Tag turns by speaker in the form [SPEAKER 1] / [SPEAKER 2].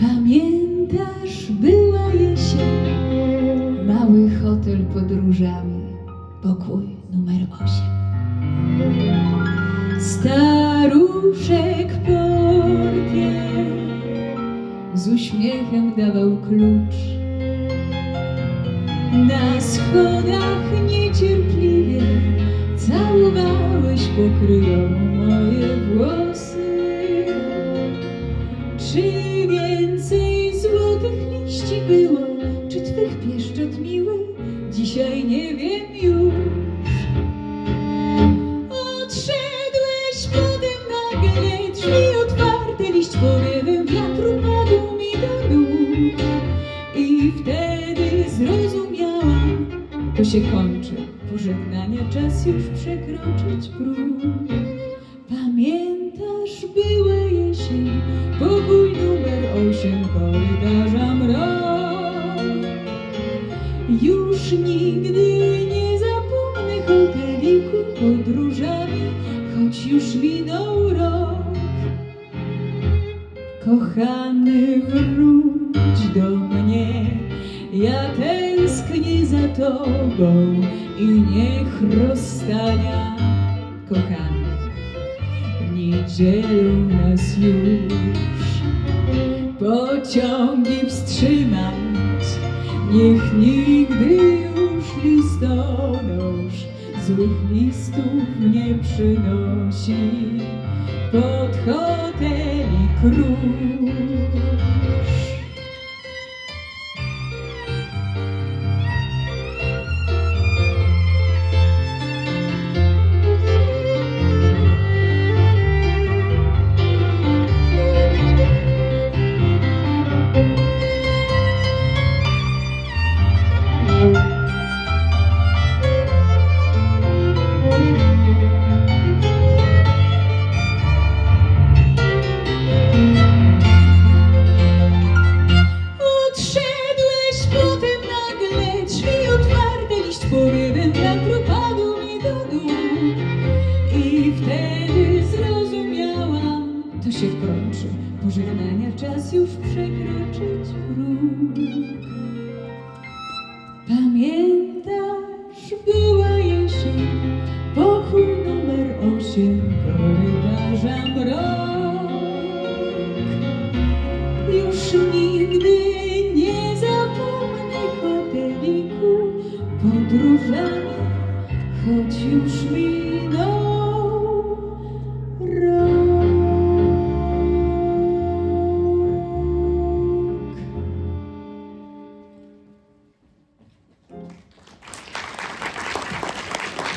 [SPEAKER 1] Pamiętasz, była jesień, mały hotel podróżami, pokój numer 8. Staruszek portier z uśmiechem dawał klucz. Na schodach niecierpliwie całowałeś pokryjomu moje włosy. Czy liści było, czy twych pieszczot miły? Dzisiaj nie wiem już. Odszedłeś potem nagle, drzwi otwarte, liść powiewem wiatru padł mi do nóg. I wtedy zrozumiałam, to się kończy. Pożegnania czas już przekroczyć próg. Pamiętasz, była Już nigdy nie zapomnę hoteliku podróżami, choć już minął rok. Kochany, wróć do mnie, ja tęsknię za tobą i niech rozstania, kochany, nie dzielą nas już. Pociągi wstrzymać, niech nigdy już listonosz złych listów nie przynosi pod hoteli krusz. Pożegnania czas już przekroczyć próg. Pamiętasz, była jesień, pokój numer osiem, korytarza mrok. Już nigdy nie zapomnę hoteliku, podróżami, choć już minął.